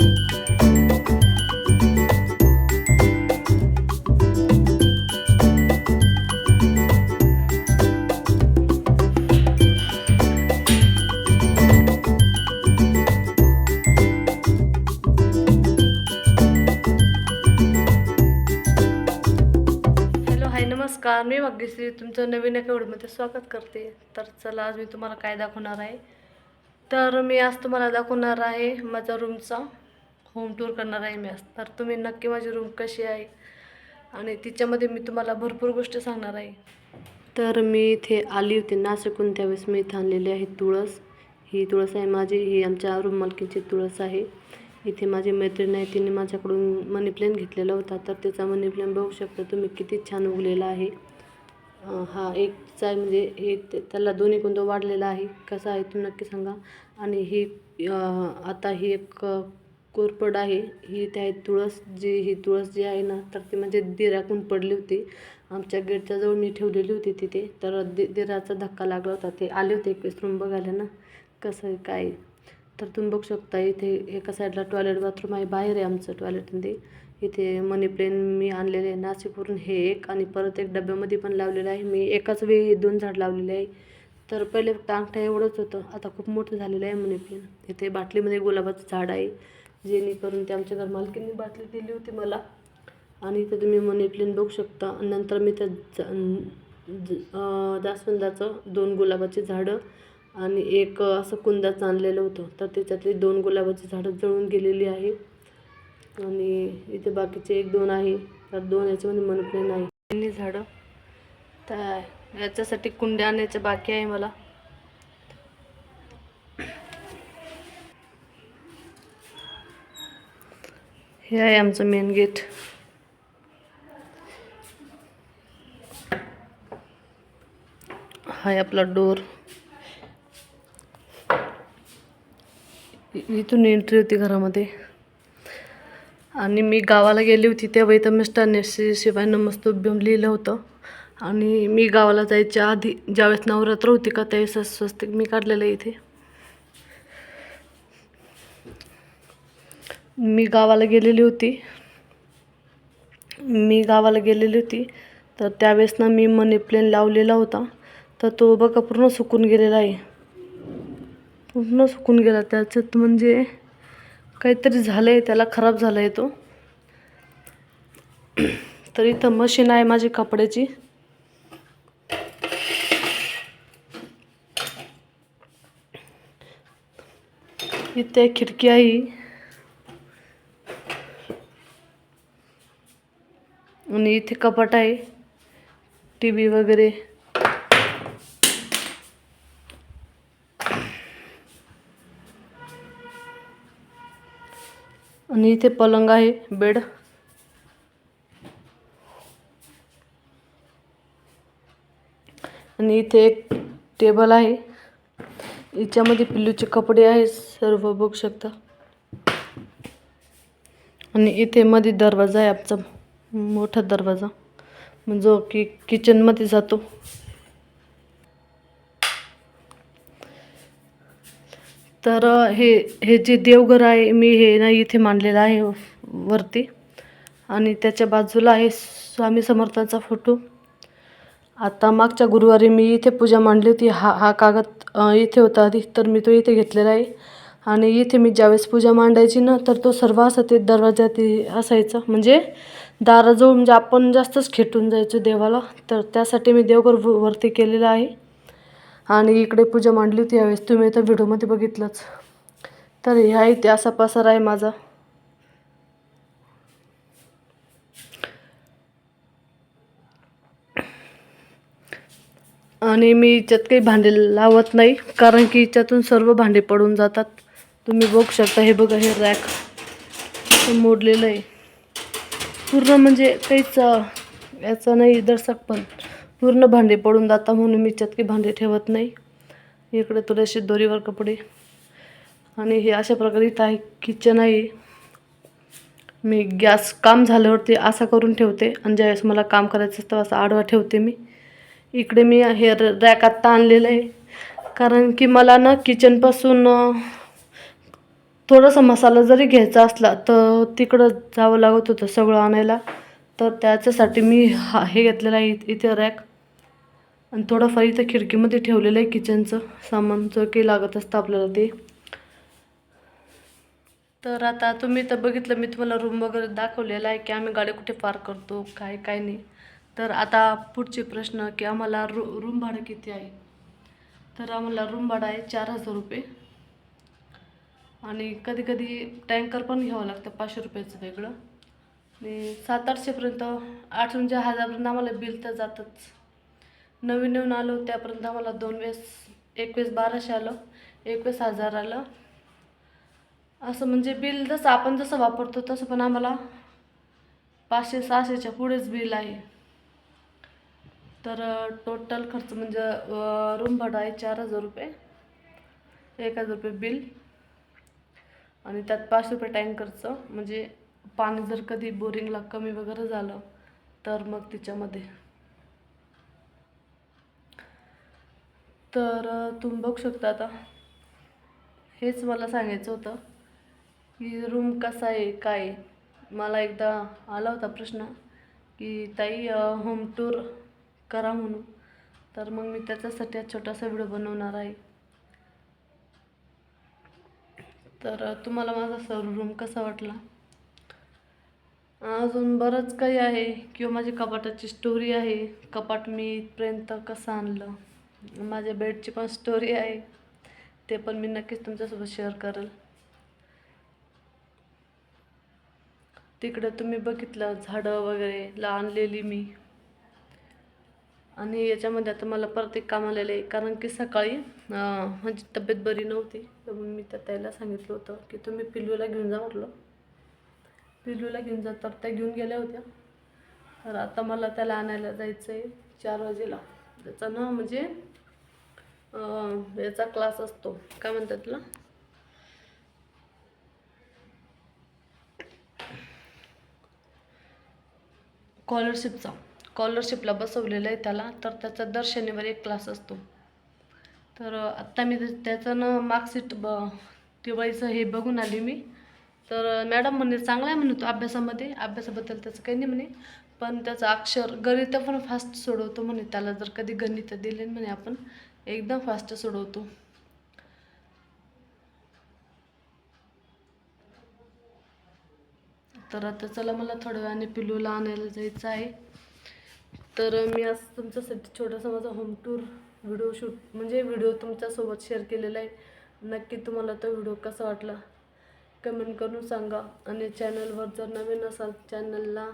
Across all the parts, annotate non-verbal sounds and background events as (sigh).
Hello hi नमस्कार. मी भाग्यश्री. तुमचं नवीन एका व्हिडिओमध्ये स्वागत करते. तर चला आज मी तुम्हाला काय दाखवणार आहे? तर मी आज तुम्हाला दाखवणार आहे माझ्या रूमचा होम टूर करणार आहे मी आज. तर तुम्ही नक्की माझी रूम कशी आहे? आणि तिच्यामध्ये मी तुम्हाला भरपूर गोष्टी सांगणार आहे. तर मी इथे आली होती नाशिकून त्यावेळेस मी इथे आणलेली आहे तुळस. ही तुळस आहे माझी ही आमच्या रूम मालकीची तुळस आहे. इथे माझी मैत्रीण आहे तिने माझ्याकडून मनी प्लॅन घेतलेला होता. तर त्याचा मनी प्लॅन बघू शकता तुम्ही किती छान उगलेला आहे. हा एकचा आहे म्हणजे हे त्याला दोन्ही कोणतं वाढलेला आहे. कसा आहे तुम्ही नक्की सांगा. आणि ही आता ही एक कोरफड कोरपड आहे ही त्या तुळस जी ही तुळस जी आहे ना तर ती म्हणजे दिराकून पडली होती. आमच्या गेटच्या जवळ मी ठेवलेली होती तिथे तर दि दिराचा धक्का लागला होता. ते आले होते एक रूम बघायला ना. कसं आहे काय? तर तुम्ही बघू शकता इथे एका साईडला टॉयलेट बाथरूम आहे बाहेर आहे आमचं टॉयलेटमध्ये इथे मनी प्लेन मी आणलेले आहे नाशिकवरून हे एक आणि परत एक डब्यामध्ये पण लावलेलं आहे. मी एकाच वेळी दोन झाड लावलेले आहे. तर पहिले फक्त अंगठा एवढंच होतं. आता खूप मोठं झालेलं आहे मनी प्लेन इथे बाटलीमध्ये गुलाबाचं झाड आहे. जेणेकरून ते आमच्या घर मालकीने बाटली दिली होती मला. आणि इथं तुम्ही मनी प्लेन बघू शकता. नंतर मी त्या जास्वंदाचं दोन गुलाबाची झाडं आणि एक असं कुंदाचं आणलेलं होतं. तर त्याच्यातली दोन गुलाबाची झाडं जळून गेलेली आहे. आणि इथे बाकीचे एक दोन आहे. तर दोन याच्यामध्ये मनी प्लेन आहे तिन्ही झाडं. तर याच्यासाठी कुंड्या आणायच्या बाकी आहे मला. हे आहे आमचं मेन गेट हा आहे आपला डोर इथून एंट्री होती घरामध्ये. आणि मी गावाला गेली होती तेव्हा इथं मिस्टरने श्री शिवाय नमस्तुभ्यम लिहिलं होतं. आणि मी गावाला जायच्या आधी ज्यावेळेस नवरात्र होती का त्यावेळेस स्वस्तिक मी काढलेलं आहे इथे. मी गावाला गेलेली होती. मी गावाला गेलेली होती. तर त्यावेळेस ना मी मनी प्लेन लावलेला होता. तर तो बघा पूर्ण सुकून गेलेला आहे. पूर्ण सुकून गेला. त्याच्यात म्हणजे काहीतरी झालं आहे त्याला खराब झाला आहे तो. (clears throat) तर इथं मशीन आहे माझी कपड्याची. इथे खिडकी आहे. आणि इथे कपाट आहे. टी व्ही वगैरे. आणि इथे पलंग आहे बेड. आणि इथे एक टेबल आहे. याच्यामध्ये पिल्लूचे कपडे आहे सर्व बघू शकता. आणि इथे मध्ये दरवाजा आहे आमचा. मोठा दरवाजा. म्हणजे जो की किचनमध्ये जातो. तर हे हे जे देवघर आहे मी हे ना इथे मांडलेलं आहे वरती. आणि त्याच्या बाजूला आहे स्वामी समर्थांचा फोटो. आता मागच्या गुरुवारी मी इथे पूजा मांडली होती. हा हा कागद इथे होता आधी. तर मी तो इथे घेतलेला आहे. आणि इथे मी ज्यावेळेस पूजा मांडायची ना तर तो सर्व असा ते दरवाजा हे असायचा. म्हणजे दाराजवळ म्हणजे आपण जास्तच खेटून जायचो देवाला. तर त्यासाठी मी देवघर व- वरती केलेलं आहे. आणि इकडे पूजा मांडली होती यावेळेस. तुम्ही तर व्हिडिओमध्ये बघितलंच. तर ह्या इथे असा पसार आहे माझा. आणि मी याच्यात काही भांडे लावत नाही कारण की याच्यातून सर्व भांडे पडून जातात. तुम्ही बघू शकता हे बघा हे रॅक. मोडलेलं आहे. पूर्ण म्हणजे काहीच याचं नाही दर्शक पण पूर्ण भांडे पडून जाता म्हणून मी चटकी भांडे ठेवत नाही. इकडे थोडेसे दोरीवर कपडे. आणि हे अशा प्रकारे इथं आहे किचन आहे. मी गॅस काम झाल्यावरती असा करून ठेवते. आणि ज्यावेळेस मला काम करायचं असतं असं आडवा ठेवते मी. इकडे मी हे रॅक आत्ता आणलेलं आहे. कारण की मला ना किचनपासून थोडासा मसाला जरी घ्यायचा असला तर तिकडं जावं लागत होतं सगळं आणायला. तर त्याच्यासाठी मी हा हे घेतलेलं आहे इथे रॅक. आणि थोडंफार इथं खिडकीमध्ये ठेवलेलं आहे किचनचं. सामान जो काही लागत असतं आपल्याला ते. तर आता तुम्ही तर बघितलं मी तुम्हाला रूम वगैरे दाखवलेला आहे की आम्ही गाडी कुठे पार्क करतो काय काय नाही. तर आता पुढचे प्रश्न की आम्हाला रू रूम भाडं किती आहे? तर आम्हाला रूम भाडं आहे चार हजार रुपये. आणि कधी कधी टँकर पण घ्यावं लागतं पाचशे रुपयाचं वेगळं. आणि सात आठशेपर्यंत आठ म्हणजे हजारपर्यंत आम्हाला बिल तर जातच. नवीन नवीन आलो त्यापर्यंत आम्हाला दोन वेळेस एक वेळेस बाराशे आलं एक वेळेस हजार आलं. असं म्हणजे बिल जसं आपण जसं वापरतो तसं पण आम्हाला पाचशे सहाशेच्या पुढेच बिल आहे. तर टोटल खर्च म्हणजे रूम भाडं आहे चार हजार रुपये. एक हजार रुपये बिल. आणि त्यात पाच रुपये टँकरचं म्हणजे पाणी जर कधी बोरिंगला कमी वगैरे झालं तर मग तिच्यामध्ये. तर तुम्ही बघू शकता आता. हेच मला सांगायचं होतं की रूम कसा आहे काय मला एकदा आला होता प्रश्न की ताई होम टूर करा म्हणून. तर मग मी त्याच्यासाठी छोटासा व्हिडिओ बनवणार आहे. तर तुम्हाला माझा सर रूम कसा वाटला? अजून बरंच काही आहे. किंवा माझी कपाटाची स्टोरी आहे. कपाट मी इथपर्यंत कसं आणलं? माझ्या बेडची पण स्टोरी आहे. ते पण मी नक्कीच तुमच्यासोबत शेअर करेल. तिकडं तुम्ही बघितलं झाडं वगैरे ला आणलेली मी. आणि याच्यामध्ये आता मला परत एक काम आलेलं आहे. कारण की सकाळी माझी तब्येत बरी नव्हती. तर मग मी त्या ताईला सांगितलं होतं की तुम्ही पिल्लूला घेऊन जा म्हटलं. पिल्लूला घेऊन जा तर त्या घेऊन गेल्या होत्या. तर आता मला त्याला आणायला जायचं आहे चार वाजेला. त्याचा ना म्हणजे याचा क्लास असतो. काय म्हणतात त्याला? स्कॉलरशिपचा स्कॉलरशिपला बसवलेलं आहे त्याला. तर त्याचा दर शनिवारी एक क्लास असतो. तर आत्ता मी त्याचं ना मार्कशीट ब दिवाळीचं हे बघून आली मी. तर मॅडम म्हणे चांगला आहे म्हणे तो अभ्यासामध्ये. अभ्यासाबद्दल त्याचं काही नाही म्हणे. पण त्याचं अक्षर गणित पण फास्ट सोडवतो म्हणे. त्याला जर कधी गणित दिले म्हणे आपण एकदम फास्ट सोडवतो. तर आता चला मला थोड्या वेळाने पिलूला आणायला जायचं आहे. तर मी आज तुमच्यासाठी छोटासा माझा होम टूर व्हिडिओ शूट म्हणजे व्हिडिओ तुमच्यासोबत शेअर केलेला आहे. नक्की तुम्हाला तो व्हिडिओ कसा वाटला कमेंट करून सांगा. आणि चॅनलवर जर नवीन असाल चॅनलला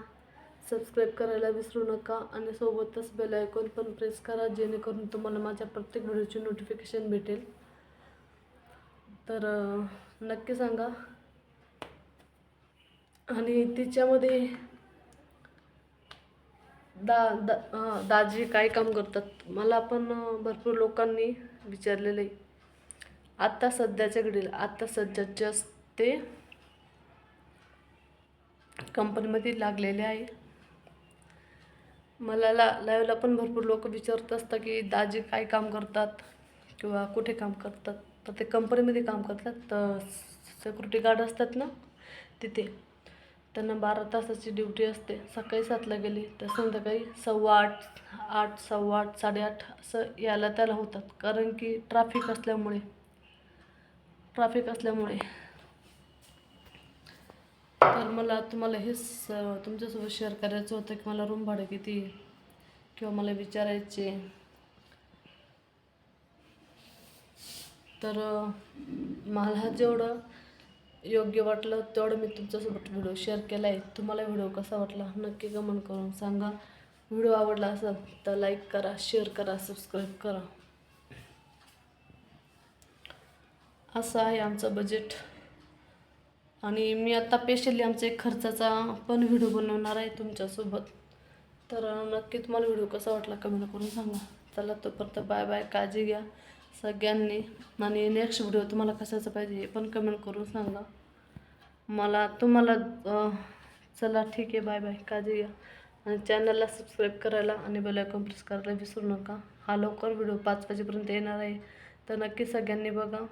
सबस्क्राईब करायला विसरू नका. आणि सोबतच बेल आयकॉन पण प्रेस करा जेणेकरून तुम्हाला माझ्या प्रत्येक व्हिडिओची नोटिफिकेशन भेटेल. तर नक्की सांगा. आणि तिच्यामध्ये दा दा दाजी काय काम करतात? मला पण भरपूर लोकांनी विचारलेलं आहे आत्ता सध्याच्या घडीला आत्ता सध्याचे ते कंपनीमध्ये लागलेले आहे. मला ला लाईव्हला पण भरपूर लोक विचारत असतात की दाजी काय काम करतात किंवा कुठे काम करतात? तर ते कंपनीमध्ये काम करतात. तर सिक्युरिटी गार्ड असतात ना तिथे. त्यांना बारा तासाची ड्युटी असते. सकाळी सातला गेली तर संध्याकाळी सव्वा आठ आठ सव्वा आठ साडेआठ असं यायला त्याला होतात. कारण की ट्रॅफिक असल्यामुळे. ट्रॅफिक असल्यामुळे. तर मला तुम्हाला हेच तुमच्यासोबत शेअर करायचं होतं की मला रूम भाडं किती किंवा मला विचारायचे तर मला जेवढं योग्य वाटलं तेवढं मी तुमच्यासोबत व्हिडिओ शेअर केला आहे तुम्हाला व्हिडिओ कसा वाटला नक्की कमेंट करून सांगा. व्हिडिओ आवडला असेल तर लाईक करा शेअर करा सबस्क्राईब करा. असं आहे आमचं बजेट आणि मी आता स्पेशली आमचा एक खर्चाचा पण व्हिडिओ बनवणार आहे तुमच्यासोबत. तर नक्की तुम्हाला व्हिडिओ कसा वाटला कमेंट करून सांगा. चला तोपर्यंत बाय बाय काळजी घ्या. सगळ्यांनी. आणि नेक्स्ट व्हिडिओ तुम्हाला कशाचा पाहिजे हे पण कमेंट करून सांगा. मला तुम्हाला चला ठीक आहे बाय बाय काळजी घ्या. आणि चॅनलला सबस्क्राईब करायला आणि बेलायकॉन प्रेस करायला विसरू नका. हा लवकर व्हिडिओ पाच वाजेपर्यंत येणार आहे. तर नक्की सगळ्यांनी बघा.